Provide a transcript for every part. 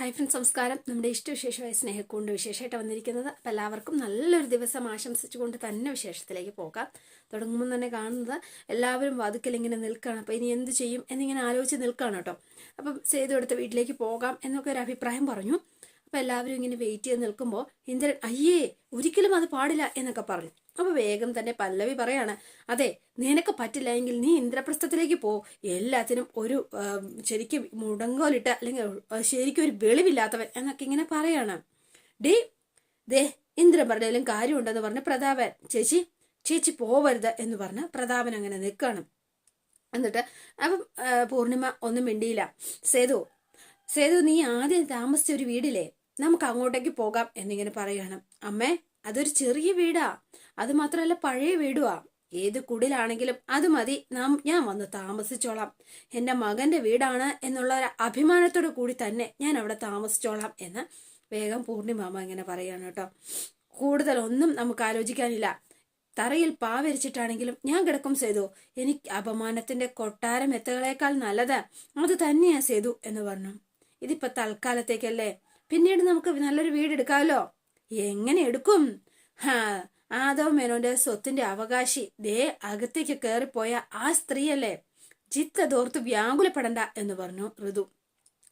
Hi friends സംസ്കാരം നമ്മുടെ ഇഷ്ടവിശേഷമായ സ്നേഹക്കൊണ്ട് വിശേഷമായിട്ട് വന്നിരിക്കുന്നത്. അപ്പോൾ എല്ലാവർക്കും നല്ലൊരു ദിവസം ആശംസിച്ചുകൊണ്ട് തന്നെ വിശേഷത്തിലേക്ക് പോകാം. തുടങ്ങുമ്പോൾ തന്നെ കാണുന്നത് എല്ലാവരും വാതുക്കൽ ഇങ്ങനെ നിൽക്കുകയാണ്. അപ്പോൾ ഇനി എന്ത് ചെയ്യും എന്നിങ്ങനെ ആലോചിച്ച് നിൽക്കുകയാണ് കേട്ടോ. അപ്പം ചെയ്തു എടുത്ത് വീട്ടിലേക്ക് പോകാം എന്നൊക്കെ ഒരു അഭിപ്രായം പറഞ്ഞു. അപ്പോൾ എല്ലാവരും ഇങ്ങനെ വെയിറ്റ് ചെയ്ത് നിൽക്കുമ്പോൾ ഇന്ദ്രൻ അയ്യേ ഒരിക്കലും അത് പാടില്ല എന്നൊക്കെ പറഞ്ഞു. അപ്പൊ വേഗം തന്നെ പല്ലവി പറയാണ് അതെ നിനക്ക് പറ്റില്ല എങ്കിൽ നീ ഇന്ദ്രപ്രസ്ഥത്തിലേക്ക് പോ. എല്ലാത്തിനും ഒരു ശരിക്കും മുടങ്ങോലിട്ട് അല്ലെങ്കിൽ ശരിക്കും ഒരു വെളിവില്ലാത്തവൻ എന്നൊക്കെ ഇങ്ങനെ പറയാണ്. ഡേ ദേ ഇന്ദ്രൻ പറഞ്ഞാലും കാര്യമുണ്ടെന്ന് പറഞ്ഞ് പ്രതാപൻ ചേച്ചി ചേച്ചി പോവരുത് എന്ന് പറഞ്ഞ് പ്രതാപൻ അങ്ങനെ നിൽക്കണം. എന്നിട്ട് അപ്പം പൂർണിമ ഒന്നും മിണ്ടിയില്ല. സേതു സേതു നീ ആദ്യം താമസിച്ച ഒരു വീടില്ലേ? നമുക്ക് അങ്ങോട്ടേക്ക് പോകാം എന്നിങ്ങനെ പറയണം. അമ്മേ അതൊരു ചെറിയ വീടാ. അത് മാത്രമല്ല പഴയ വീടുവാ. ഏത് കുടിലാണെങ്കിലും അത് മതി. നാം ഞാൻ വന്ന് താമസിച്ചോളാം. എന്റെ മകന്റെ വീടാണ് എന്നുള്ള ഒരു അഭിമാനത്തോടു കൂടി തന്നെ ഞാൻ അവിടെ താമസിച്ചോളാം എന്ന് വേഗം പൂർണിമാമ ഇങ്ങനെ പറയാണ് കേട്ടോ. കൂടുതലൊന്നും നമുക്ക് ആലോചിക്കാനില്ല. തറയിൽ പാവരിച്ചിട്ടാണെങ്കിലും ഞാൻ കിടക്കും സേതു. എനിക്ക് അപമാനത്തിന്റെ കൊട്ടാരം എത്തകളേക്കാൾ നല്ലത് അത് തന്നെയാ സേതു എന്ന് പറഞ്ഞു. ഇതിപ്പോ തൽക്കാലത്തേക്കല്ലേ. പിന്നീട് നമുക്ക് നല്ലൊരു വീട് എടുക്കാമല്ലോ എങ്ങനെ എടുക്കും? ഹാ ആദവ് മേനോന്റെ സ്വത്തിന്റെ അവകാശി. ദേ അകത്തേക്ക് കയറിപ്പോയ ആ സ്ത്രീയല്ലേ? ചിത്തതോർത്ത് വ്യാകുലപ്പെടണ്ട എന്ന് പറഞ്ഞു ഋതു.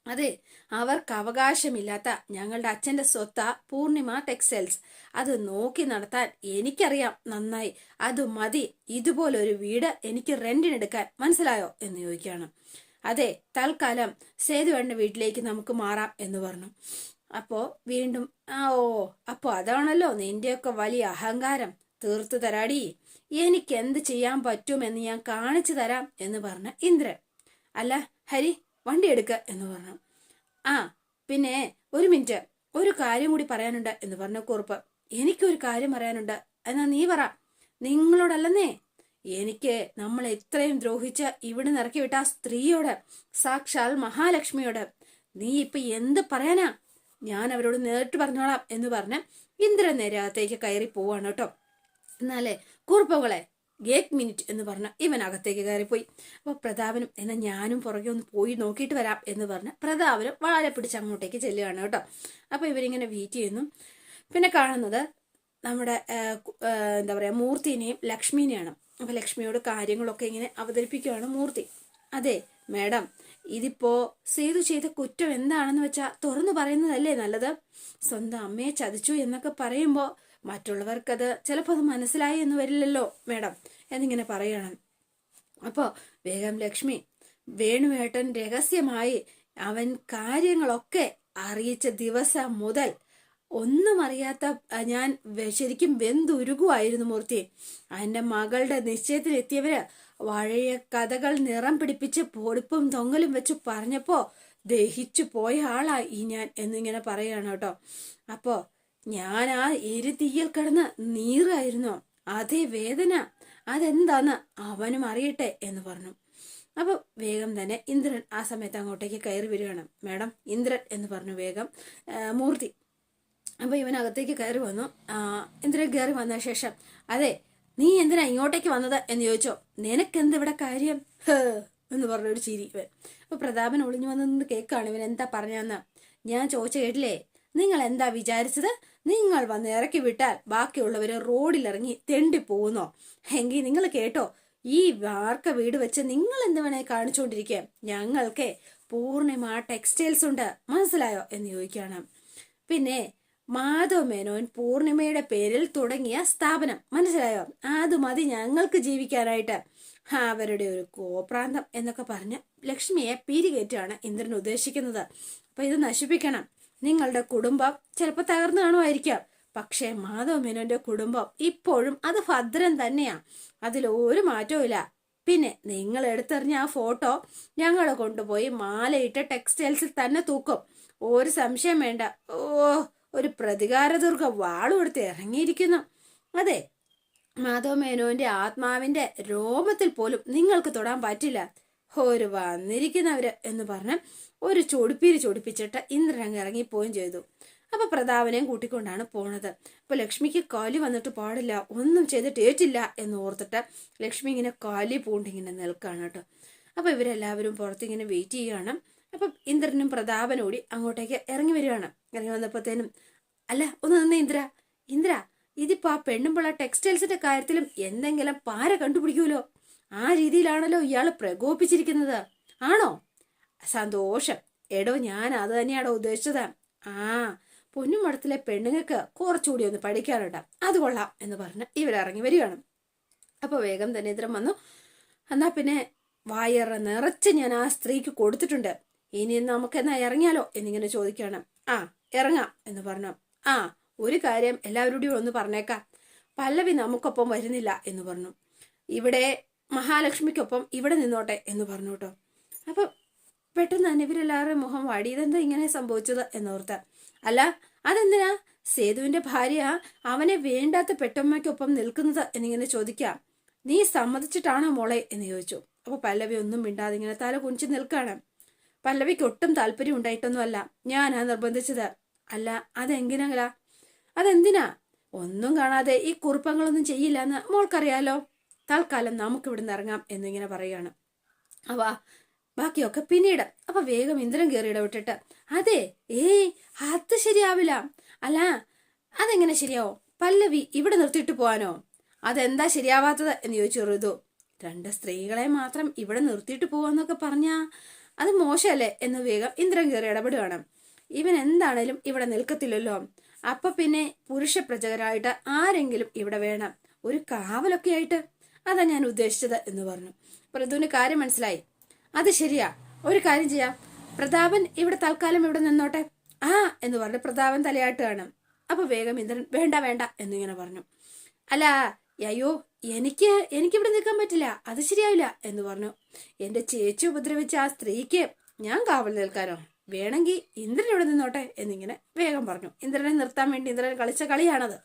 അതെ അവർക്ക് അവകാശമില്ലാത്ത ഞങ്ങളുടെ അച്ഛന്റെ സ്വത്ത പൂർണിമ ടെക്സ്റ്റൈൽസ്. അത് നോക്കി നടത്താൻ എനിക്കറിയാം നന്നായി. അത് മതി. ഇതുപോലൊരു വീട് എനിക്ക് റെന്റിനെടുക്കാൻ മനസ്സിലായോ എന്ന് ചോദിക്കുകയാണ്. അതെ തൽക്കാലം സേതുവേണ്ട വീട്ടിലേക്ക് നമുക്ക് മാറാം എന്ന് പറഞ്ഞു. അപ്പോ വീണ്ടും ആ ഓ അപ്പോ അതാണല്ലോ നിന്റെയൊക്കെ വലിയ അഹങ്കാരം. തീർത്തു തരാടി. എനിക്ക് എന്ത് ചെയ്യാൻ പറ്റുമെന്ന് ഞാൻ കാണിച്ചു തരാം എന്ന് പറഞ്ഞ ഇന്ദ്രൻ. അല്ല ഹരി വണ്ടി എടുക്ക എന്ന് പറഞ്ഞു. ആ പിന്നെ ഒരു മിനിറ്റ് ഒരു കാര്യം കൂടി പറയാനുണ്ട് എന്ന് പറഞ്ഞ കുറുപ്പ്. എനിക്കൊരു കാര്യം പറയാനുണ്ട്. എന്നാ നീ പറ. നിങ്ങളോടല്ലെന്നേ. എനിക്ക് നമ്മൾ എത്രയും ദ്രോഹിച്ച ഇവിടെ നിറക്കി വിട്ട ആ സ്ത്രീയോട് സാക്ഷാൽ മഹാലക്ഷ്മിയോട് നീ ഇപ്പൊ എന്ത് പറയാനാ? ഞാൻ അവരോട് നേരിട്ട് പറഞ്ഞോളാം എന്ന് പറഞ്ഞ് ഇന്ദ്രൻ നേരെ അകത്തേക്ക് കയറി പോവാണ് കേട്ടോ. എന്നാലേ കുറുപ്പകളെ ഗേറ്റ് മിനിറ്റ് എന്ന് പറഞ്ഞ ഇവൻ അകത്തേക്ക് കയറിപ്പോയി. അപ്പൊ പ്രതാപനും എന്നാ ഞാനും പുറകെ ഒന്ന് പോയി നോക്കിയിട്ട് വരാം എന്ന് പറഞ്ഞ് പ്രതാപനും വളരെ പിടിച്ച് അങ്ങോട്ടേക്ക് ചെല്ലുകയാണ് കേട്ടോ. അപ്പൊ ഇവരിങ്ങനെ വെയിറ്റ് ചെയ്യുന്നു. പിന്നെ കാണുന്നത് നമ്മുടെ എന്താ പറയാ മൂർത്തിനെയും ലക്ഷ്മിനെയാണ്. അപ്പൊ ലക്ഷ്മിയോട് കാര്യങ്ങളൊക്കെ ഇങ്ങനെ അവതരിപ്പിക്കുകയാണ് മൂർത്തി. അതെ മേഡം ഇതിപ്പോ സേതു ചെയ്ത കുറ്റം എന്താണെന്ന് വെച്ചാ തുറന്നു പറയുന്നതല്ലേ നല്ലത്? സ്വന്തം അമ്മയെ ചതിച്ചു എന്നൊക്കെ പറയുമ്പോ മറ്റുള്ളവർക്കത് ചിലപ്പോൾ അത് മനസ്സിലായി എന്ന് വരില്ലല്ലോ മേഡം എന്നിങ്ങനെ പറയണം. അപ്പോൾ വേഗം ലക്ഷ്മി വേണുവേട്ടൻ രഹസ്യമായി അവൻ കാര്യങ്ങളൊക്കെ അറിയിച്ച ദിവസം മുതൽ ഒന്നും അറിയാത്ത ഞാൻ ശരിക്കും വെന്തുരുകുമായിരുന്നു മൂർത്തി. എന്റെ മകളുടെ നിശ്ചയത്തിലെത്തിയവര് പഴയ കഥകൾ നിറം പിടിപ്പിച്ച് പൊടിപ്പും തൊങ്ങലും വെച്ച് പറഞ്ഞപ്പോ ദഹിച്ചു പോയ ആളാ ഈ ഞാൻ എന്നിങ്ങനെ പറയാണ് കേട്ടോ. അപ്പോ ഞാൻ ആ എരുതീയിൽ കിടന്ന് നീറായിരുന്നു അതേ വേദന അതെന്താന്ന് അവനും അറിയട്ടെ എന്ന് പറഞ്ഞു. അപ്പൊ വേഗം തന്നെ ഇന്ദ്രൻ ആ സമയത്ത് അങ്ങോട്ടേക്ക് കയറി വരികയാണ്. മാഡം ഇന്ദ്രൻ എന്ന് പറഞ്ഞു വേഗം മൂർത്തി അപ്പൊ ഇവൻ അകത്തേക്ക് കയറി വന്നു. എന്തിനാ കയറി വന്ന ശേഷം അതെ നീ എന്തിനാ ഇങ്ങോട്ടേക്ക് വന്നത്? എന്ന് ചോദിച്ചോ. നിനക്കെന്ത് ഇവിടെ കാര്യം? എന്ന് പറഞ്ഞ ഒരു ചിരി ഇവൻ. അപ്പൊ പ്രതാപൻ ഒളിഞ്ഞു വന്നു കേൾക്കാണ് ഇവൻ എന്താ പറഞ്ഞതെന്ന്. ഞാൻ ചോദിച്ച കേട്ടില്ലേ? നിങ്ങൾ എന്താ വിചാരിച്ചത്? നിങ്ങൾ വന്ന് ഇറക്കി വിട്ടാൽ ബാക്കിയുള്ളവര് റോഡിലിറങ്ങി തെണ്ടി പോകുന്നോ? എങ്കിൽ നിങ്ങൾ കേട്ടോ ഈ വാർക്ക വീട് വെച്ച് നിങ്ങൾ എന്ത് വേണേ കാണിച്ചുകൊണ്ടിരിക്കുക ഞങ്ങൾക്ക് പൂർണിമ ടെക്സ്റ്റൈൽസ് ഉണ്ട്. മനസ്സിലായോ? എന്ന് ചോദിക്കുകയാണ്. പിന്നെ മാധവ് മേനോൻ പൂർണിമയുടെ പേരിൽ തുടങ്ങിയ സ്ഥാപനം. മനസ്സിലായോ? അത് മതി ഞങ്ങൾക്ക് ജീവിക്കാനായിട്ട്. അവരുടെ ഒരു കോപ്രാന്തം എന്നൊക്കെ പറഞ്ഞ് ലക്ഷ്മിയെ പീരികേറ്റാണ് ഇന്ദ്രൻ ഉദ്ദേശിക്കുന്നത്. അപ്പൊ ഇത് നശിപ്പിക്കണം. നിങ്ങളുടെ കുടുംബം ചിലപ്പോൾ തകർന്നു കാണുമായിരിക്കാം. പക്ഷേ മാധവ് മേനോന്റെ കുടുംബം ഇപ്പോഴും അത് ഭദ്രം തന്നെയാ. അതിൽ ഒരു മാറ്റവും ഇല്ല. പിന്നെ നിങ്ങൾ എടുത്തെറിഞ്ഞ ആ ഫോട്ടോ ഞങ്ങൾ കൊണ്ടുപോയി മാലയിട്ട് ടെക്സ്റ്റൈൽസിൽ തന്നെ തൂക്കും. ഒരു സംശയം വേണ്ട. ഓ ഒരു പ്രതികാരദുർഗ വാളുകൊടുത്ത് ഇറങ്ങിയിരിക്കുന്നു. അതെ മാധവ മേനോന്റെ ആത്മാവിന്റെ രോമത്തിൽ പോലും നിങ്ങൾക്ക് തൊടാൻ പറ്റില്ല. ഒരു വന്നിരിക്കുന്നവര് എന്ന് പറഞ്ഞ് ഒരു ചൊടിപ്പീര് ചൊടിപ്പിച്ചിട്ട് ഇന്ദ്രൻ അങ്ങ് ഇറങ്ങിപ്പോവുകയും ചെയ്തു. അപ്പൊ പ്രതാപനെയും കൂട്ടിക്കൊണ്ടാണ് പോണത്. അപ്പൊ ലക്ഷ്മിക്ക് കാലി വന്നിട്ട് പാടില്ല ഒന്നും ചെയ്തിട്ട് ഏറ്റില്ല എന്ന് ഓർത്തിട്ട് ലക്ഷ്മി ഇങ്ങനെ കാലി പൂണ്ടിങ്ങനെ നിൽക്കാണ് കേട്ടോ. അപ്പൊ ഇവരെല്ലാവരും പുറത്തിങ്ങനെ വെയിറ്റ് ചെയ്യാണ് അപ്പം ഇന്ദ്രനും പ്രതാപനും കൂടി അങ്ങോട്ടേക്ക് ഇറങ്ങി വരികയാണ്. ഇറങ്ങി വന്നപ്പോഴത്തേനും അല്ല ഒന്ന് നിന്ന് ഇന്ദ്ര. ഇന്ദ്ര ഇതിപ്പോ ആ പെണ്ണുമ്പിള്ള ടെക്സ്റ്റൈൽസിന്റെ കാര്യത്തിലും എന്തെങ്കിലും പാര കണ്ടുപിടിക്കുമല്ലോ ആ രീതിയിലാണല്ലോ ഇയാൾ പ്രകോപിച്ചിരിക്കുന്നത് ആണോ? സന്തോഷം. എടോ ഞാൻ അത് തന്നെയാണോ ഉദ്ദേശിച്ചത്? ആ പൊന്നുമടത്തിലെ പെണ്ണുങ്ങൾക്ക് കുറച്ചുകൂടി ഒന്ന് പഠിക്കാനുണ്ട്. അത് കൊള്ളാം എന്ന് പറഞ്ഞ് ഇവരിറങ്ങി വരികയാണ്. അപ്പോൾ വേഗം തന്നെ ഇത്തരം വന്നു. എന്നാ പിന്നെ വയറ് നിറച്ച് ഞാൻ ആ സ്ത്രീക്ക് കൊടുത്തിട്ടുണ്ട്. ഇനി നമുക്ക് എന്നാ ഇറങ്ങിയാലോ? എന്നിങ്ങനെ ചോദിക്കുകയാണ്. ആ ഇറങ്ങാം എന്ന് പറഞ്ഞു. ആ ഒരു കാര്യം എല്ലാവരോടും ഒന്ന് പറഞ്ഞേക്കാം. പല്ലവി നമുക്കൊപ്പം വരുന്നില്ല എന്ന് പറഞ്ഞു. ഇവിടെ മഹാലക്ഷ്മിക്കൊപ്പം ഇവിടെ നിന്നോട്ടെ എന്ന് പറഞ്ഞു കേട്ടോ. അപ്പൊ പെട്ടെന്ന് തന്നെ ഇവരെല്ലാവരുടെയും മുഖം വാടി. ഇതെന്താ ഇങ്ങനെ സംഭവിച്ചത് എന്നോർത്ത്. അല്ല അതെന്തിനാ? സേതുവിന്റെ ഭാര്യ അവനെ വേണ്ടാത്ത പെട്ടമ്മയ്ക്കൊപ്പം നിൽക്കുന്നത് എന്നിങ്ങനെ ചോദിക്കാം. നീ സമ്മതിച്ചിട്ടാണോ മോളെ? എന്ന് ചോദിച്ചു. അപ്പൊ പല്ലവി ഒന്നും മിണ്ടാതെ ഇങ്ങനെ തല കുനിച്ച് നിൽക്കാണ് പല്ലവിക്ക് ഒട്ടും താല്പര്യം ഉണ്ടായിട്ടൊന്നുമല്ല. ഞാനാ നിർബന്ധിച്ചത്. അല്ല അതെങ്ങനെയാ അതെന്തിനാ? ഒന്നും കാണാതെ ഈ കുറുപ്പങ്ങളൊന്നും ചെയ്യില്ല എന്ന് മോൾക്കറിയാലോ? തൽക്കാലം നമുക്ക് ഇവിടുന്ന് ഇറങ്ങാം എന്നിങ്ങനെ പറയുകയാണ്. അവ ബാക്കിയൊക്കെ പിന്നീട്. അപ്പൊ വേഗം ഇന്ദ്രൻ കയറി ഇടവിട്ടിട്ട് അതെ ഏയ് അത് ശരിയാവില്ല. അല്ല അതെങ്ങനെ ശരിയാവോ? പല്ലവി ഇവിടെ നിർത്തിയിട്ട് പോവാനോ? അതെന്താ ശരിയാവാത്തത്? എന്ന് ചോദിച്ചു ഋതു. രണ്ട് സ്ത്രീകളെ മാത്രം ഇവിടെ നിർത്തിയിട്ട് പോവാന്നൊക്കെ പറഞ്ഞാ അത് മോശമല്ലേ എന്ന് വേഗം ഇന്ദ്രൻ കയറി ഇടപെടുകയാണ്. ഇവൻ എന്താണേലും ഇവിടെ നിൽക്കത്തില്ലല്ലോ. അപ്പൊ പിന്നെ പുരുഷ പ്രചകരായിട്ട് ആരെങ്കിലും ഇവിടെ വേണം? ഒരു കാവലൊക്കെ ആയിട്ട്? അതാ ഞാൻ ഉദ്ദേശിച്ചത് എന്ന് പറഞ്ഞു. പ്രതുവിന് കാര്യം മനസ്സിലായി. അത് ശരിയാ. ഒരു കാര്യം ചെയ്യാം. പ്രതാപൻ ഇവിടെ തൽക്കാലം ഇവിടെ നിന്നോട്ടെ? ആ എന്ന് പറഞ്ഞു പ്രതാപൻ തലയാട്ടുകയാണ്. അപ്പൊ വേഗം ഇന്ദ്രൻ വേണ്ട വേണ്ട എന്നിങ്ങനെ പറഞ്ഞു. അല്ല അയ്യോ എനിക്ക് എനിക്കിവിടെ നിൽക്കാൻ പറ്റില്ല അത് ശരിയാവില്ല എന്ന് പറഞ്ഞു. എന്റെ ചേച്ചി ഉപദ്രവിച്ച ആ സ്ത്രീക്ക് ഞാൻ കാവൽ നിൽക്കാനോ? വേണമെങ്കിൽ ഇന്ദ്രൻ ഇവിടെ നിന്നോട്ടെ എന്നിങ്ങനെ വേഗം പറഞ്ഞു. ഇന്ദ്രനെ നിർത്താൻ വേണ്ടി ഇന്ദ്രൻ കളിച്ച കളിയാണത്.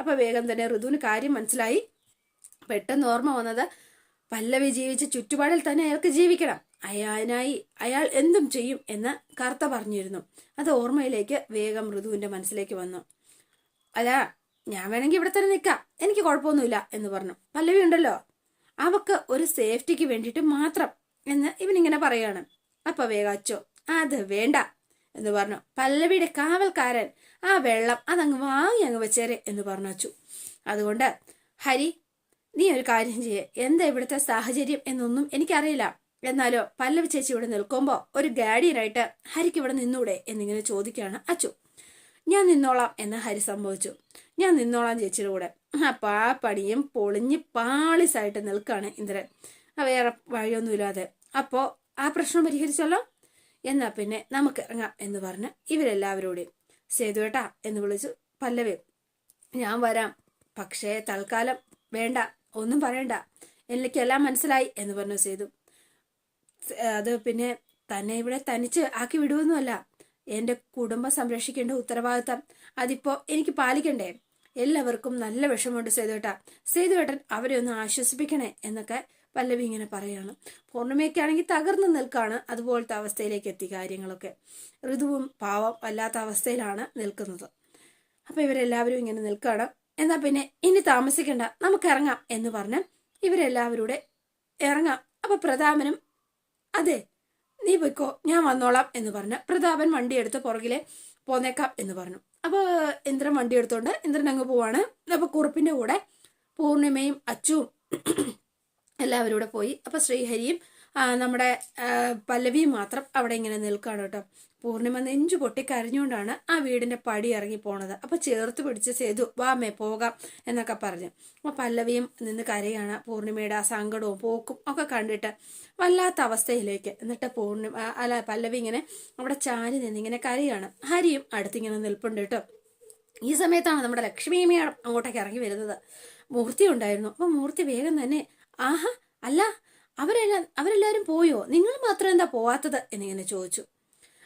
അപ്പൊ വേഗം തന്നെ ഋതുവിന് കാര്യം മനസ്സിലായി. പെട്ടെന്ന് ഓർമ്മ വന്നത് പല്ലവി ജീവിച്ച ചുറ്റുപാടിൽ തന്നെ അയാൾക്ക് ജീവിക്കണം. അയാളിനായി അയാൾ എന്തും ചെയ്യും എന്ന് കർത്ത പറഞ്ഞിരുന്നു. അത് ഓർമ്മയിലേക്ക് വേഗം ഋതുവിന്റെ മനസ്സിലേക്ക് വന്നു. അല്ല ഞാൻ വേണമെങ്കിൽ ഇവിടെ തന്നെ നിൽക്കാം. എനിക്ക് കുഴപ്പമൊന്നുമില്ല എന്ന് പറഞ്ഞു. പല്ലവി ഉണ്ടല്ലോ. അവക്ക് ഒരു സേഫ്റ്റിക്ക് വേണ്ടിയിട്ട് മാത്രം എന്ന് ഇവനിങ്ങനെ പറയാണ്. അപ്പൊ വേഗാച്ചോ അത് വേണ്ട എന്ന് പറഞ്ഞു. പല്ലവിയുടെ കാവൽക്കാരൻ ആ വെള്ളം അതങ്ങ് വാങ്ങി അങ്ങ് വെച്ചേരെ എന്ന് പറഞ്ഞു അച്ചു. അതുകൊണ്ട് ഹരി നീ ഒരു കാര്യം ചെയ്യേ. എന്താ ഇവിടുത്തെ സാഹചര്യം എന്നൊന്നും എനിക്കറിയില്ല. എന്നാലോ പല്ലവി ചേച്ചി ഇവിടെ നിൽക്കുമ്പോൾ ഒരു ഗാഡിയനായിട്ട് ഹരിക്ക് ഇവിടെ നിന്നൂടെ എന്നിങ്ങനെ ചോദിക്കുകയാണ് അച്ചു. ഞാൻ നിന്നോളാം എന്ന് ഹരി സംഭവിച്ചു. ഞാൻ നിന്നോളാം ചേച്ചിയുടെ കൂടെ. അപ്പൊ ആ പണിയും പൊളിഞ്ഞ് പാളിസായിട്ട് നിൽക്കാണ് ഇന്ദ്രൻ. വേറെ വഴിയൊന്നുമില്ലാതെ. അപ്പോ ആ പ്രശ്നം പരിഹരിച്ചല്ലോ? എന്നാ പിന്നെ നമുക്ക് ഇറങ്ങാം എന്ന് പറഞ്ഞ് ഇവരെല്ലാവരോടെയും സേതുവേട്ടാ എന്ന് വിളിച്ചു പല്ലവേ ഞാൻ വരാം. പക്ഷേ തൽക്കാലം വേണ്ട ഒന്നും പറയണ്ട. എനിക്കെല്ലാം മനസ്സിലായി എന്ന് പറഞ്ഞു സേതു. അത് പിന്നെ തന്നെ ഇവിടെ തനിച്ച് ആക്കി വിടുവൊന്നുമല്ല. എന്റെ കുടുംബം സംരക്ഷിക്കേണ്ട ഉത്തരവാദിത്തം അതിപ്പോ എനിക്ക് പാലിക്കണ്ടേ? എല്ലാവർക്കും നല്ല വിഷമമുണ്ട് സേതുവേട്ട. സേതുവേട്ടൻ അവരെ ഒന്ന് ആശ്വസിപ്പിക്കണേ എന്നൊക്കെ പല്ലവി ഇങ്ങനെ പറയാണ്. പൂർണിമയൊക്കെ ആണെങ്കിൽ തകർന്നു നിൽക്കാണ് അതുപോലത്തെ അവസ്ഥയിലേക്ക് എത്തി കാര്യങ്ങളൊക്കെ. ഋതുവും പാവം അല്ലാത്ത അവസ്ഥയിലാണ് നിൽക്കുന്നത്. അപ്പൊ ഇവരെല്ലാവരും ഇങ്ങനെ നിൽക്കുകയാണ് എന്നാ പിന്നെ ഇനി താമസിക്കണ്ട. നമുക്ക് ഇറങ്ങാം എന്ന് പറഞ്ഞ് ഇവരെല്ലാവരുടെ ഇറങ്ങാം. അപ്പൊ പ്രതാപനും അതെ നീ പോയിക്കോ ഞാൻ വന്നോളാം എന്ന് പറഞ്ഞ പ്രതാപൻ വണ്ടി എടുത്ത് പുറകിലെ പോന്നേക്കാം എന്ന് പറഞ്ഞു. അപ്പൊ ഇന്ദ്രൻ വണ്ടി എടുത്തോണ്ട് ഇന്ദ്രൻ അങ്ങ് പോവാണ്. അപ്പൊ കുറുപ്പിന്റെ കൂടെ പൂർണിമയും അച്ചുവും എല്ലാവരും കൂടെ പോയി. അപ്പൊ ശ്രീഹരിയും നമ്മുടെ പല്ലവിയും മാത്രം അവിടെ ഇങ്ങനെ നിൽക്കുകയാണ് കേട്ടോ. പൂർണിമ നെഞ്ചു പൊട്ടി കരഞ്ഞുകൊണ്ടാണ് ആ വീടിന്റെ പടി ഇറങ്ങി പോണത്. അപ്പൊ ചേർത്ത് പിടിച്ച് സേതു വാമേ പോകാം എന്നൊക്കെ പറഞ്ഞു. അപ്പൊ പല്ലവിയും നിന്ന് കരയാണ് പൂർണിമയുടെ ആ സങ്കടവും പോക്കും ഒക്കെ കണ്ടിട്ട് വല്ലാത്ത അവസ്ഥയിലേക്ക്. എന്നിട്ട് പൂർണിമ അല്ല പല്ലവി ഇങ്ങനെ അവിടെ ചാരി നിന്ന് ഇങ്ങനെ കരയാണ്. ഹരിയും അടുത്തിങ്ങനെ നിൽപ്പുണ്ട് കേട്ടോ. ഈ സമയത്താണ് നമ്മുടെ ലക്ഷ്മിയമ്മയാണ് അങ്ങോട്ടേക്ക് ഇറങ്ങി വരുന്നത്. മൂർത്തി ഉണ്ടായിരുന്നു. അപ്പൊ മൂർത്തി വേഗം തന്നെ ആഹാ അല്ല അവരെല്ലാം അവരെല്ലാരും പോയോ? നിങ്ങൾ മാത്രം എന്താ പോവാത്തത്? എന്നിങ്ങനെ ചോദിച്ചു.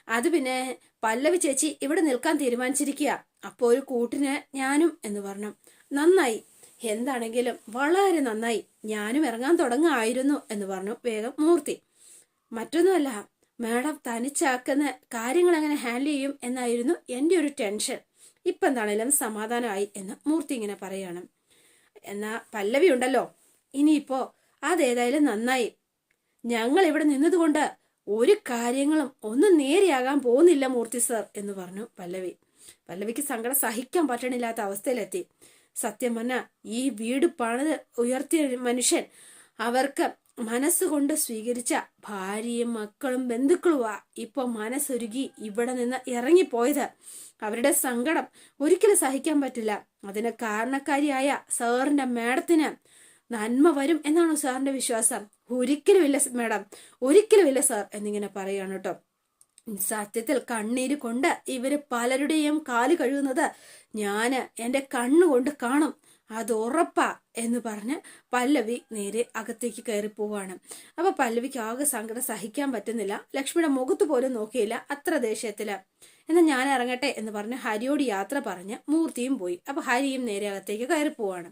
അത് പിന്നെ പല്ലവി ചേച്ചി ഇവിടെ നിൽക്കാൻ തീരുമാനിച്ചിരിക്കുക അപ്പോൾ ഒരു കൂട്ടിന് ഞാനും എന്ന് പറഞ്ഞു. നന്നായി. എന്താണെങ്കിലും വളരെ നന്നായി. ഞാനും ഇറങ്ങാൻ തുടങ്ങായിരുന്നു എന്ന് പറഞ്ഞു വേഗം മൂർത്തി. മറ്റൊന്നുമല്ല മാഡം തനിച്ചാക്കുന്ന കാര്യങ്ങൾ എങ്ങനെ ഹാൻഡിൽ ചെയ്യും എന്നായിരുന്നു എന്റെ ഒരു ടെൻഷൻ. ഇപ്പം എന്താണേലും സമാധാനമായി എന്ന് മൂർത്തി ഇങ്ങനെ പറയാണ്. എന്നാ പല്ലവി ഉണ്ടല്ലോ. ഇനിയിപ്പോ അതേതായാലും നന്നായി. ഞങ്ങൾ ഇവിടെ നിന്നതുകൊണ്ട് ഒരു കാര്യങ്ങളും ഒന്നും നേരെയാകാൻ പോകുന്നില്ല മൂർത്തി സർ എന്ന് പറഞ്ഞു പല്ലവി. പല്ലവിക്ക് സങ്കടം സഹിക്കാൻ പറ്റണില്ലാത്ത അവസ്ഥയിലെത്തി. സത്യം പറഞ്ഞ ഈ വീട് പണിത് ഉയർത്തിയ മനുഷ്യൻ അവർക്ക് മനസ്സുകൊണ്ട് സ്വീകരിച്ച ഭാര്യയും മക്കളും ബന്ധുക്കളുമാ ഇപ്പൊ മനസ്സൊരുക്കി ഇവിടെ നിന്ന് ഇറങ്ങിപ്പോയത്. അവരുടെ സങ്കടം ഒരിക്കലും സഹിക്കാൻ പറ്റില്ല. അതിന് കാരണക്കാരിയായ സാറിന്റെ മേഡത്തിന് നന്മ വരും എന്നാണോ സാറിന്റെ വിശ്വാസം? ഒരിക്കലുമില്ല മാഡം. ഒരിക്കലുമില്ല സാർ എന്നിങ്ങനെ പറയാണ് കേട്ടോ. സത്യത്തിൽ കണ്ണീര് കൊണ്ട് ഇവർ പലരുടെയും കാൽ കഴുകുന്നത് ഞാൻ എന്റെ കണ്ണുകൊണ്ട് കാണും. അത് ഉറപ്പാ എന്ന് പറഞ്ഞ് പല്ലവി നേരെ അകത്തേക്ക് കയറി പോവാണ്. അപ്പൊ പല്ലവിക്ക് ആകെ സങ്കടം സഹിക്കാൻ പറ്റുന്നില്ല. ലക്ഷ്മിയുടെ മുഖത്ത് പോലും നോക്കിയില്ല അത്ര ദേഷ്യത്തിൽ. എന്നാൽ ഞാൻ ഇറങ്ങട്ടെ എന്ന് പറഞ്ഞ് ഹരിയോട് യാത്ര പറഞ്ഞ് മൂർത്തിയും പോയി. അപ്പൊ ഹരിയും നേരെ അകത്തേക്ക് കയറി പോവാണ്.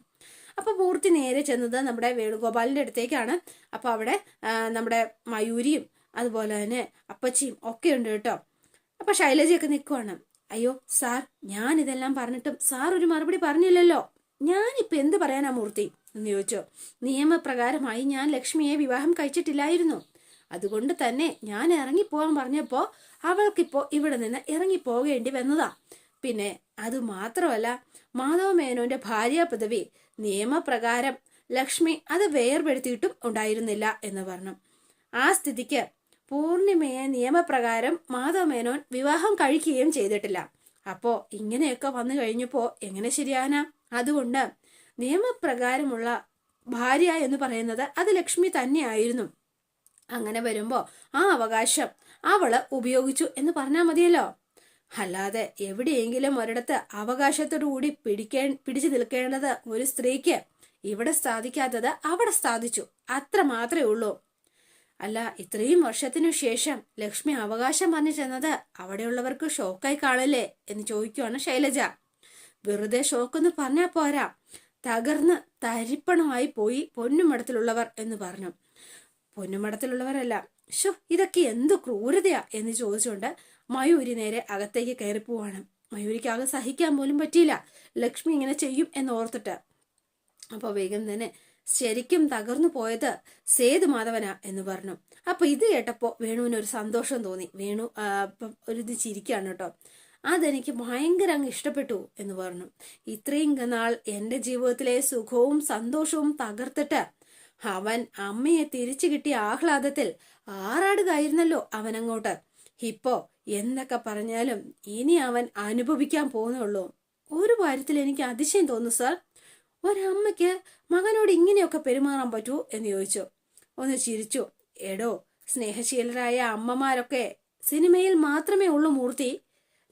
അപ്പൊ മൂർത്തി നേരെ ചെന്നത് നമ്മുടെ വേണുഗോപാലിന്റെ അടുത്തേക്കാണ്. അപ്പൊ അവിടെ നമ്മുടെ മയൂരിയും അതുപോലെ തന്നെ അപ്പച്ചിയും ഒക്കെ ഉണ്ട് കേട്ടോ. അപ്പൊ ശൈലജയൊക്കെ നിൽക്കുവാണ് അയ്യോ സാർ ഞാൻ ഇതെല്ലാം പറഞ്ഞിട്ടും സാർ ഒരു മറുപടി പറഞ്ഞില്ലല്ലോ. ഞാനിപ്പോ എന്ത് പറയാനാ മൂർത്തി? എന്ന് ചോദിച്ചോ. നിയമപ്രകാരമായി ഞാൻ ലക്ഷ്മിയെ വിവാഹം കഴിച്ചിട്ടില്ലായിരുന്നു. അതുകൊണ്ട് തന്നെ ഞാൻ ഇറങ്ങിപ്പോവാൻ പറഞ്ഞപ്പോ അവൾക്കിപ്പോ ഇവിടെ നിന്ന് ഇറങ്ങിപ്പോകേണ്ടി വന്നതാ. പിന്നെ അത് മാത്രമല്ല മാധവ മേനോന്റെ ഭാര്യ പദവി നിയമപ്രകാരം ലക്ഷ്മി അത് വേർപെടുത്തിയിട്ടും ഉണ്ടായിരുന്നില്ല എന്ന് പറഞ്ഞു. ആ സ്ഥിതിക്ക് പൂർണിമയെ നിയമപ്രകാരം മാധവ മേനോൻ വിവാഹം കഴിക്കുകയും ചെയ്തിട്ടില്ല. അപ്പോ ഇങ്ങനെയൊക്കെ വന്നു കഴിഞ്ഞപ്പോ എങ്ങനെ ശരിയാന? അതുകൊണ്ട് നിയമപ്രകാരമുള്ള ഭാര്യ എന്ന് പറയുന്നത് അത് ലക്ഷ്മി തന്നെയായിരുന്നു. അങ്ങനെ വരുമ്പോ ആ അവകാശം അവൾ ഉപയോഗിച്ചു എന്ന് പറഞ്ഞാൽ മതിയല്ലോ. അല്ലാതെ എവിടെയെങ്കിലും ഒരിടത്ത് അവകാശത്തോടു കൂടി പിടിക്കേ പിടിച്ചു നിൽക്കേണ്ടത് ഒരു സ്ത്രീക്ക് ഇവിടെ സാധിക്കാത്തത് അവിടെ സാധിച്ചു. അത്ര മാത്രമേ ഉള്ളൂ. അല്ല ഇത്രയും വർഷത്തിനു ശേഷം ലക്ഷ്മി അവകാശം പറഞ്ഞു ചെന്നത് അവിടെയുള്ളവർക്ക് ഷോക്കായി കാണല്ലേ എന്ന് ചോദിക്കുവാണ് ശൈലജ. വെറുതെ ഷോക്കെന്ന് പറഞ്ഞാൽ പോരാ. തകർന്ന് തരിപ്പണമായി പോയി പൊന്നുമടത്തിലുള്ളവർ എന്ന് പറഞ്ഞു. പൊന്നുമടത്തിലുള്ളവരല്ല ഷോ ഇതൊക്കെ എന്ത് ക്രൂരതയാ എന്ന് ചോദിച്ചുകൊണ്ട് മയൂരി നേരെ അകത്തേക്ക് കയറി പോവാണ്. മയൂരിക്ക് ആകെ സഹിക്കാൻ പോലും പറ്റിയില്ല. ലക്ഷ്മി ഇങ്ങനെ ചെയ്യും എന്ന് ഓർത്തിട്ട്. അപ്പോൾ വേഗം തന്നെ ശരിക്കും തകർന്നു പോയത് സേതു മാധവനാ എന്ന് പറഞ്ഞു. അപ്പൊ ഇത് കേട്ടപ്പോ വേണുവിന് ഒരു സന്തോഷം തോന്നി. വേണു ഒരു ഇത് ചിരിക്കാണ് കേട്ടോ. അതെനിക്ക് ഭയങ്കര അങ്ങ് ഇഷ്ടപ്പെട്ടു എന്ന് പറഞ്ഞു. ഇത്രയും നാൾ എന്റെ ജീവിതത്തിലെ സുഖവും സന്തോഷവും തകർത്തിട്ട് അവൻ അമ്മയെ തിരിച്ചു കിട്ടിയ ആഹ്ലാദത്തിൽ ആറാടുകയായിരുന്നല്ലോ അവനങ്ങോട്ട്. ഇപ്പോ എന്നൊക്കെ പറഞ്ഞാലും ഇനി അവൻ അനുഭവിക്കാൻ പോകുന്നുള്ളൂ. ഒരു കാര്യത്തിൽ എനിക്ക് അതിശയം തോന്നുന്നു സാർ. ഒരമ്മയ്ക്ക് മകനോട് ഇങ്ങനെയൊക്കെ പെരുമാറാൻ പറ്റൂ എന്ന് ചോദിച്ചു. ഒന്ന് ചിരിച്ചു. എടോ സ്നേഹശീലരായ അമ്മമാരൊക്കെ സിനിമയിൽ മാത്രമേ ഉള്ളൂ മൂർത്തി.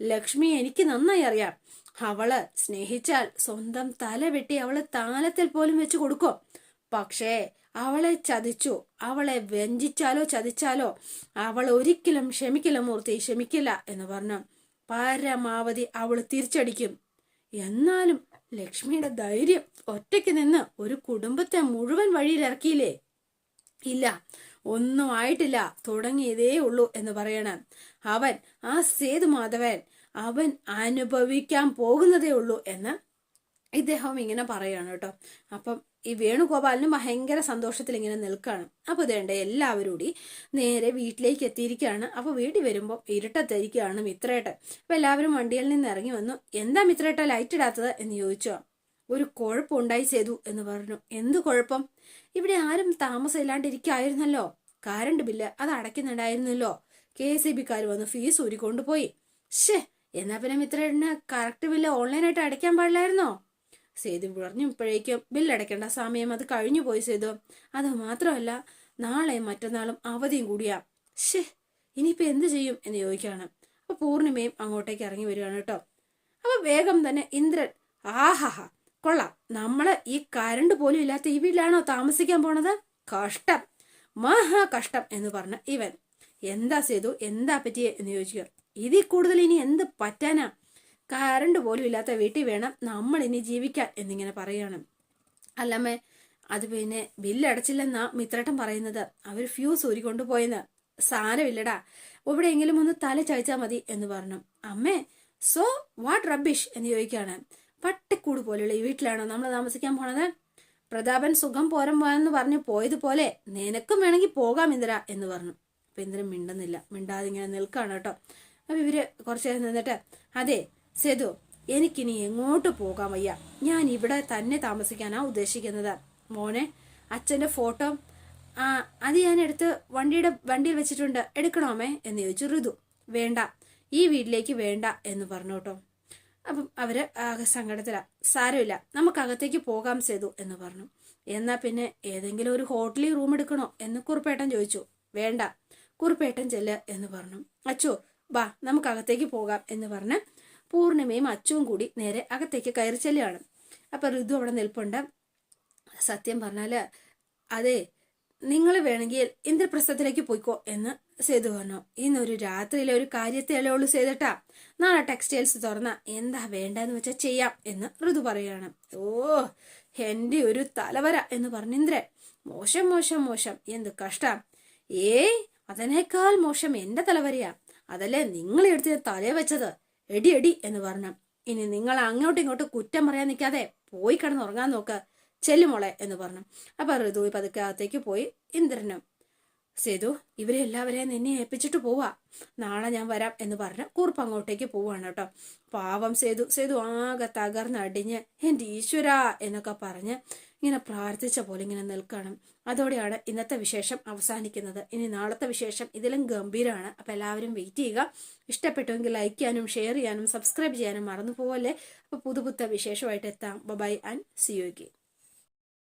ലക്ഷ്മി എനിക്ക് നന്നായി അറിയാം. അവൾ സ്നേഹിച്ചാൽ സ്വന്തം തല വെട്ടി അവൾ താലത്തിൽ പോലും വെച്ച് കൊടുക്കും. പക്ഷേ അവളെ ചതിച്ചു. അവളെ വ്യഞ്ചിച്ചാലോ ചതിച്ചാലോ അവൾ ഒരിക്കലും ക്ഷമിക്കില്ല മൂർത്തി ക്ഷമിക്കില്ല എന്ന് പറഞ്ഞു. പരമാവധി അവൾ തിരിച്ചടിക്കും. എന്നാലും ലക്ഷ്മിയുടെ ധൈര്യം ഒറ്റയ്ക്ക് നിന്ന് ഒരു കുടുംബത്തെ മുഴുവൻ വഴിയിലിറക്കിയില്ലേ? ഇല്ല ഒന്നും ആയിട്ടില്ല. തുടങ്ങിയതേ ഉള്ളൂ എന്ന് പറയണം. അവൻ ആ സേതു മാധവൻ അവൻ അനുഭവിക്കാൻ പോകുന്നതേ ഉള്ളൂ എന്ന് ഇദ്ദേഹം ഇങ്ങനെ പറയാണ് കേട്ടോ. അപ്പം ഈ വേണുഗോപാലിന് ഭയങ്കര സന്തോഷത്തിൽ ഇങ്ങനെ നിൽക്കുകയാണ് അപ്പോൾ ഇതേണ്ട എല്ലാവരും കൂടി നേരെ വീട്ടിലേക്ക് എത്തിയിരിക്കുകയാണ്. അപ്പോൾ വീട്ടിൽ വരുമ്പോൾ ഇരുട്ടത്തിരിക്കുകയാണ് മിത്രേട്ടൻ. അപ്പോൾ എല്ലാവരും വണ്ടിയിൽ നിന്ന് ഇറങ്ങി വന്നു. എന്താ മിത്രേട്ട ലൈറ്റ് ഇടാത്തത്? എന്ന് ചോദിച്ചോ. ഒരു കുഴപ്പം ഉണ്ടായി ചെയ്തു എന്ന് പറഞ്ഞു. എന്ത് കുഴപ്പം? ഇവിടെ ആരും താമസം ഇല്ലാണ്ടിരിക്കായിരുന്നല്ലോ കറണ്ട് ബില്ല് അത് അടയ്ക്കുന്നുണ്ടായിരുന്നല്ലോ. കെ എസ് ഇ ബിക്കാർ വന്ന് ഫീസ് ഊരിക്കൊണ്ടുപോയി. ഷേ എന്നാ പിന്നെ മിത്രേട്ടന് കറക്റ്റ് ബില്ല് ഓൺലൈനായിട്ട് അടയ്ക്കാൻ പാടില്ലായിരുന്നോ? സേതു പറഞ്ഞപ്പോഴേക്കും ബില്ലടയ്ക്കേണ്ട. സമയം അത് കഴിഞ്ഞു പോയി സേതു. അത് മാത്രമല്ല നാളെ മറ്റന്നാളും അവധിയും കൂടിയാ. ഷേ ഇനിയിപ്പോ എന്ത് ചെയ്യും? എന്ന് ചോദിക്കുകയാണ്. അപ്പൊ പൂർണിമയും അങ്ങോട്ടേക്ക് ഇറങ്ങി വരികയാണ് കേട്ടോ. അപ്പൊ വേഗം തന്നെ ഇന്ദ്രൻ ആഹാഹാ കൊള്ളാം. നമ്മൾ ഈ കരണ്ട് പോലും ഇല്ലാത്ത ഈ വീട്ടിലാണോ താമസിക്കാൻ പോണത്? കഷ്ടം. മഹാ കഷ്ടം എന്ന് പറഞ്ഞ ഇവൻ. എന്താ സേതു? എന്താ പറ്റിയേ? എന്ന് ചോദിക്കുക. ഇതിൽ കൂടുതൽ ഇനി എന്ത് പറ്റാനാ? കറണ്ട് പോലും ഇല്ലാത്ത വീട്ടിൽ വേണം നമ്മൾ ഇനി ജീവിക്കാൻ എന്നിങ്ങനെ പറയാണ് അല്ലമ്മേ അത് പിന്നെ ബില്ലടച്ചില്ലെന്നാ മിത്രട്ടൻ പറയുന്നത്. അവർ ഫ്യൂസ് ഊരിക്കൊണ്ടുപോയെന്ന് സാരമില്ലടാ. എവിടെയെങ്കിലും ഒന്ന് തല ചായച്ചാൽ മതി എന്ന് പറഞ്ഞു. അമ്മേ സോ വാട്ട് റബ്ബിഷ് എന്ന് ചോദിക്കുകയാണ്. പട്ടിക്കൂട് പോലെയുള്ള ഈ വീട്ടിലാണോ നമ്മൾ താമസിക്കാൻ പോണത്? പ്രതാപൻ സുഖം പോരം പോയെന്ന് പറഞ്ഞു പോയതുപോലെ നിനക്കും വേണമെങ്കിൽ പോകാം ഇന്ദിര എന്ന് പറഞ്ഞു. അപ്പം ഇന്ദിര മിണ്ടുന്നില്ല. മിണ്ടാതെ ഇങ്ങനെ നിൽക്കുകയാണ് കേട്ടോ. അപ്പം ഇവർ കുറച്ച് നേരം നിന്നിട്ട് അതെ സേതു എനിക്കിനി എങ്ങോട്ട് പോകാൻ വയ്യ? ഞാൻ ഇവിടെ തന്നെ താമസിക്കാനാ ഉദ്ദേശിക്കുന്നത്. മോനെ അച്ഛന്റെ ഫോട്ടോ ആ അത് ഞാൻ എടുത്ത് വണ്ടിയുടെ വണ്ടിയിൽ വെച്ചിട്ടുണ്ട്. എടുക്കണോമേ എന്ന് ചോദിച്ചു ഋതു. വേണ്ട ഈ വീട്ടിലേക്ക് വേണ്ട എന്ന് പറഞ്ഞു കേട്ടോ. അപ്പം അവർ ആകെ സങ്കടത്തിലാ. സാരമില്ല നമുക്ക് അകത്തേക്ക് പോകാം സേതു എന്ന് പറഞ്ഞു. എന്നാ പിന്നെ ഏതെങ്കിലും ഒരു ഹോട്ടലിൽ റൂം എടുക്കണോ എന്ന് കുറുപ്പേട്ടൻ ചോദിച്ചു. വേണ്ട കുറുപ്പേട്ടൻ ചെല്ല് എന്ന് പറഞ്ഞു. അച്ചോ വാ നമുക്ക് അകത്തേക്ക് പോകാം എന്ന് പറഞ്ഞ് പൂർണിമയും അച്ചുവും കൂടി നേരെ അകത്തേക്ക് കയറി ചെല്ലുകയാണ്. അപ്പൊ ഋതു അവിടെ നിൽപ്പുണ്ട്. സത്യം പറഞ്ഞാൽ അതെ നിങ്ങൾ വേണമെങ്കിൽ ഇന്ദ്രപ്രസ്ഥത്തിലേക്ക് പോയിക്കോ എന്ന് സേതു പറഞ്ഞു. ഇന്നൊരു രാത്രിയിലെ ഒരു കാര്യത്തെ ഉള്ളൂ സേതട്ടാ. നാളെ ടെക്സ്റ്റൈൽസ് തുറന്ന എന്താ വേണ്ടെന്ന് വെച്ചാൽ ചെയ്യാം എന്ന് ഋതു പറയുകയാണ്. ഓ എന്റെ ഒരു തലവര എന്ന് പറഞ്ഞു ഇന്ദ്രൻ. മോശം മോശം മോശം. എന്ത് കഷ്ടം. ഏയ് അതിനേക്കാൾ മോശം എന്റെ തലവരയാ. അതല്ലേ നിങ്ങൾ എടുത്ത് തലേ വെച്ചത്? എടി എടി എന്ന് പറഞ്ഞു. ഇനി നിങ്ങൾ അങ്ങോട്ടും ഇങ്ങോട്ടും കുറ്റം പറയാൻ നിൽക്കാതെ പോയി കിടന്നുറങ്ങാൻ നോക്ക്. ചെല്ലുമോളെ എന്ന് പറഞ്ഞു. അപ്പൊ ഋതു പതുക്കെ അകത്തേക്ക് പോയി ഇന്ദ്രനും. സേതു ഇവരെ എല്ലാവരെയും നിന്നെ ഏൽപ്പിച്ചിട്ട് പോവാ. നാളെ ഞാൻ വരാം എന്ന് പറഞ്ഞ് കുറുപ്പ് അങ്ങോട്ടേക്ക് പോവാണ് കേട്ടോ. പാവം സേതു. സേതു ആകെ തകർന്നടിഞ്ഞ് എന്റെ ഈശ്വര എന്നൊക്കെ പറഞ്ഞ് ഇങ്ങനെ പ്രാർത്ഥിച്ച പോലെ ഇങ്ങനെ നിൽക്കണം. അതോടെയാണ് ഇന്നത്തെ വിശേഷം അവസാനിക്കുന്നത്. ഇനി നാളത്തെ വിശേഷം ഇതിലും ഗംഭീരമാണ് അപ്പം എല്ലാവരും വെയിറ്റ് ചെയ്യുക. ഇഷ്ടപ്പെട്ടുവെങ്കിൽ ലൈക്ക് ചെയ്യാനും ഷെയർ ചെയ്യാനും സബ്സ്ക്രൈബ് ചെയ്യാനും മറന്നു പോകല്ലേ അപ്പോൾ പുതുപുത്ത വിശേഷമായിട്ട് എത്താം. By and C U